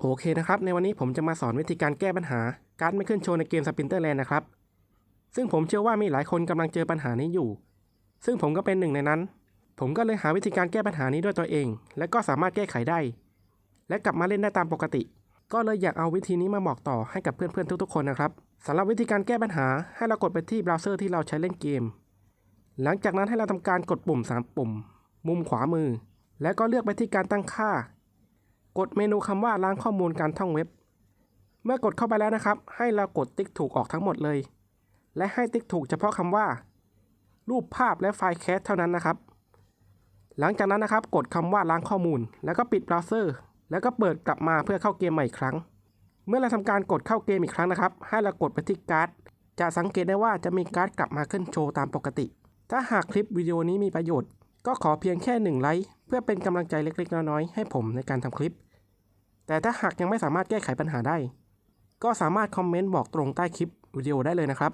โอเคนะครับ ในวันนี้ผมจะมาสอนวิธีการแก้ปัญหา การดไม่ขึ้นโชว์ในเกม Splinterland นะครับ ซึ่งผมเชื่อว่ามีหลายคนกำลังเจอปัญหานี้อยู่ ซึ่งผมก็เป็นหนึ่งในนั้น ผมก็เลยหาวิธีการแก้ปัญหานี้ด้วยตัวเอง และก็สามารถแก้ไขได้ และกลับมาเล่นได้ตามปกติ ก็เลยอยากเอาวิธีนี้มาบอกต่อให้กับเพื่อนๆทุกๆคนนะครับสำหรับวิธีการแก้ปัญหาให้เรากดไปที่เบราว์เซอร์ที่เราใช้เล่นเกม หลังจากนั้นให้เราทำการกดปุ่ม 3 ปุ่ม มุมขวามือ แล้วก็เลือกไปที่การตั้งค่า กดเมนูคำว่าล้างข้อมูลการท่องเว็บ เมื่อกดเข้าไปแล้วนะครับ ให้เรากดติ๊กถูกออกทั้งหมดเลย และให้ติ๊กถูกเฉพาะคำว่า รูปภาพและไฟล์แคสเท่านั้นนะครับ หลังจากนั้นนะครับ กดคำว่าล้างข้อมูล แล้วก็ปิดเบราว์เซอร์ แล้วก็เปิดกลับมาเพื่อเข้าเกมใหม่อีกครั้ง เมื่อเราทำการกดเข้าเกมอีกครั้งนะครับ ให้เรากดไปที่การ์ด จะสังเกตได้ว่าจะมีการ์ดกลับมาขึ้นโชว์ตามปกติ ถ้าหากคลิปวิดีโอนี้มีประโยชน์ก็ขอเพียงแค่หนึ่งไลค์เพื่อเป็นกำลังใจเล็กๆ น้อยๆ ให้ผมในการทำคลิป แต่ถ้าหากยังไม่สามารถแก้ไขปัญหาได้ ก็สามารถคอมเมนต์บอกตรงใต้คลิปวิดีโอได้เลยนะครับ